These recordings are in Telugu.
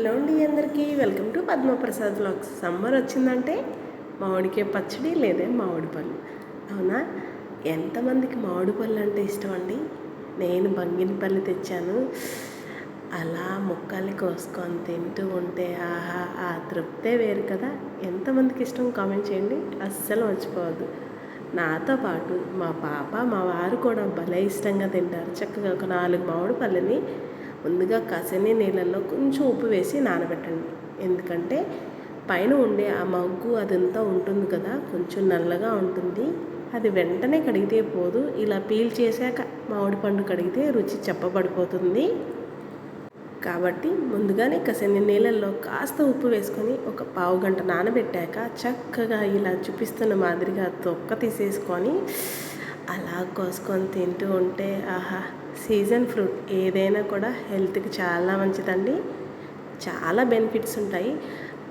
హలో అండి అందరికీ. Welcome to Padmaprasad blogs summer వచ్చిందంటే మామిడికాయ పచ్చడి లేదా మామిడి పళ్ళు. అవునా? ఎంతమందికి మామిడి పళ్ళు అంటే ఇష్టం అండి? నేను బంగినపల్లి తెచ్చాను. అలా ముక్కల్ని కోసుకొని తింటూ ఉంటే ఆహా ఆ తృప్తే వేరు కదా. ఎంతమందికి ఇష్టం కామెంట్ చేయండి. అస్సలు మర్చిపోవద్దు. నాతో పాటు మా పాప మా వారు కూడా భలే ఇష్టంగా తింటారు. చక్కగా ఒక నాలుగు మామిడి పళ్ళని ముందుగా కసని నీళ్ళల్లో కొంచెం ఉప్పు వేసి నానబెట్టండి. ఎందుకంటే పైన ఉండే ఆ మగ్గు అదంతా ఉంటుంది కదా కొంచెం నల్లగా ఉంటుంది. అది వెంటనే కడిగితే పోదు. ఇలా పీల్ చేశాక మామిడి పండు కడిగితే రుచి చెప్పబడిపోతుంది. కాబట్టి ముందుగానే కసని నీళ్ళల్లో కాస్త ఉప్పు వేసుకొని ఒక పావు గంట నానబెట్టాక చక్కగా ఇలా చూపిస్తున్న మాదిరిగా తొక్క తీసేసుకొని అలా కోసుకొని తింటూ ఉంటే ఆహా సీజన్ ఫ్రూట్ ఏదైనా కూడా హెల్త్కి చాలా మంచిదండి. చాలా బెనిఫిట్స్ ఉంటాయి.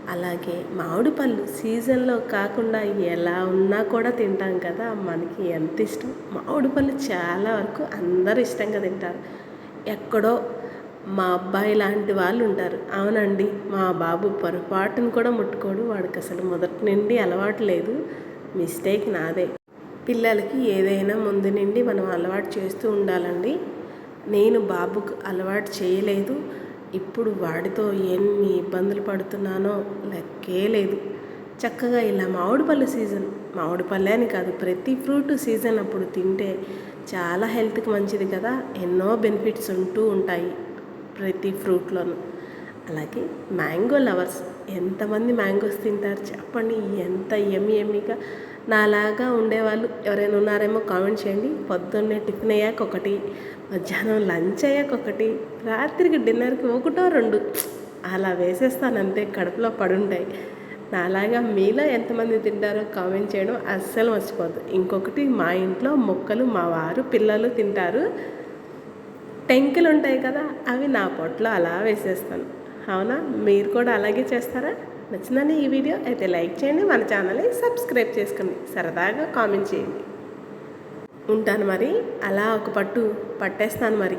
అలాగే మామిడి పళ్ళు సీజన్లో కాకుండా ఎలా ఉన్నా కూడా తింటాం కదా మనకి ఎంత ఇష్టం. మామిడి పళ్ళు చాలా వరకు అందరూ ఇష్టంగా తింటారు. ఎక్కడో మా అబ్బాయి లాంటి వాళ్ళు ఉంటారు. అవునండి మా బాబు పొరపాటును కూడా ముట్టుకోడు. వాడికి అసలు మొదటి నుండి అలవాటు లేదు. మిస్టేక్ నాదే. పిల్లలకి ఏదైనా ముందు నుండి మనం అలవాటు చేస్తూ ఉండాలండి. నేను బాబుకు అలవాటు చేయలేదు. ఇప్పుడు వాడితో ఎన్ని ఇబ్బందులు పడుతున్నానో లెక్కే లేదు. చక్కగా ఇలా మామిడి పళ్ళు సీజన్ మామిడి పళ్ళే అని కాదు ప్రతి ఫ్రూట్ సీజన్ అప్పుడు తింటే చాలా హెల్త్కి మంచిది కదా. ఎన్నో బెనిఫిట్స్ ఉంటూ ఉంటాయి ప్రతి ఫ్రూట్లోనూ. అలాగే మ్యాంగో లవర్స్ ఎంతమంది మ్యాంగోస్ తింటారు చెప్పండి? ఎంత ఎమ్మి ఎమ్మిగా నాలాగా ఉండేవాళ్ళు. ఎవరైనా ఉన్నారేమో కామెంట్ చేయండి. పొద్దున్నే టిఫిన్ అయ్యాక ఒకటి మధ్యాహ్నం లంచ్ అయ్యాక ఒకటి రాత్రికి డిన్నర్కి ఒకటో రెండు. అలా వేసేస్తాను అంతే కడుపులో పడుంటాయి. నాలాగా మీలో ఎంతమంది తింటారో కామెంట్ చేయడం అస్సలు మర్చిపోద్దు ఇంకొకటి మా ఇంట్లో మొక్కలు మా వారు పిల్లలు తింటారు. టెంకులు ఉంటాయి కదా అవి నా పొట్లో అలా వేసేస్తాను. అవునా? మీరు కూడా అలాగే చేస్తారా? నచ్చిందని ఈ వీడియో అయితే లైక్ చేయండి మన ఛానల్ని సబ్స్క్రైబ్ చేసుకోండి సరదాగా కామెంట్ చేయండి. ఉంటాను మరి అలా ఒక పట్టు పట్టేస్తాను మరి.